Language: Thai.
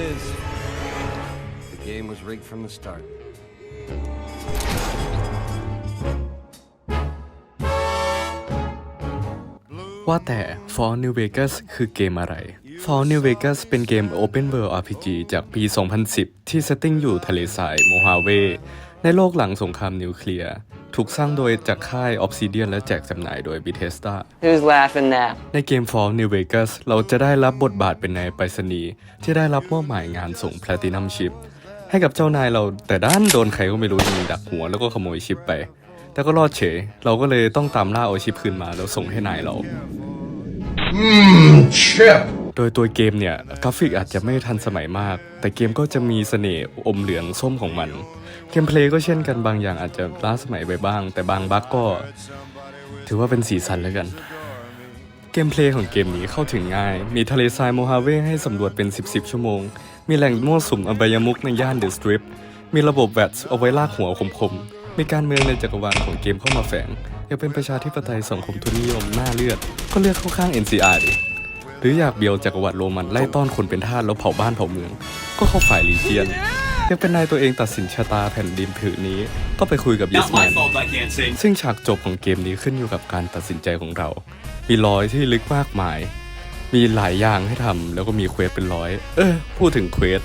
is, the game was rigged from the start. ว่าแต่ Fall New Vegas คือเกมอะไร Fall New Vegas เป็นเกม Open World RPG จากปี 2010 ที่เซตติ้งอยู่ทะเลทรายโมฮาเว ในโลกหลังสงครามนิวเคลียร์ ถูกสร้างโดยจากค่าย Obsidian และแจกจำหน่ายโดย Bethesda Who's laughing now? ในเกม Fall New Vegas เราจะได้รับบทบาทเป็นนายไปรษณีย์ที่ได้รับมอบหมายงานส่ง Platinum Chip ให้กับเจ้านายเราแต่ด้านโดนใครก็ไม่รู้ยิงดักหัวแล้วก็ขโมยชิปไป แต่ก็รอดเฉย เราก็เลยต้องตามล่าเอาชิปคืนมาแล้วส่งให้นายเรา Chip. โดยตัวเกมเนี่ยกราฟิกอาจจะไม่ทันสมัยมาก แต่เกมก็จะมีเสน่ห์อมเหลืองส้มของมัน เกมเพลย์ก็เช่นกันบางอย่างอาจจะล้าสมัยไปบ้าง แต่บางบั๊กก็ ถือว่าเป็นสีสันแล้วกัน เกมเพลย์ของเกมนี้เข้าถึงง่าย มีทะเลทรายโมฮาเวให้สำรวจเป็น 10 10ชั่วโมง มีแหล่งมั่วสุมอบายมุกในย่านเดอะสตริปมีระบบแวตเอาไว้ลากหัวคมๆมีการเมืองในจักรวาลของเกมเข้ามาแฝงอยากเป็นประชาธิปไตยสังคมทุนนิยมหน้าเลือด ก็เลือกเข้าข้าง NCR ดิ หรืออยากเบียวจักรวรรดิโรมันไล่ต้อนคนเป็นทาสแล้วเผาบ้านเผาเมือง ก็เข้าฝ่ายลีเจียนยังเป็นนายตัวเองตัดสินชะตาแผ่นดินผืนนี้ ก็ไปคุยกับยิสแมนซึ่งฉากจบของเกมนี้ขึ้นอยู่กับการตัดสินใจของเรา มีร้อยที่ลึกมากมาย มีหลายอย่างให้ทำแล้วก็มีเควสเป็นร้อย เออพูดถึงเควส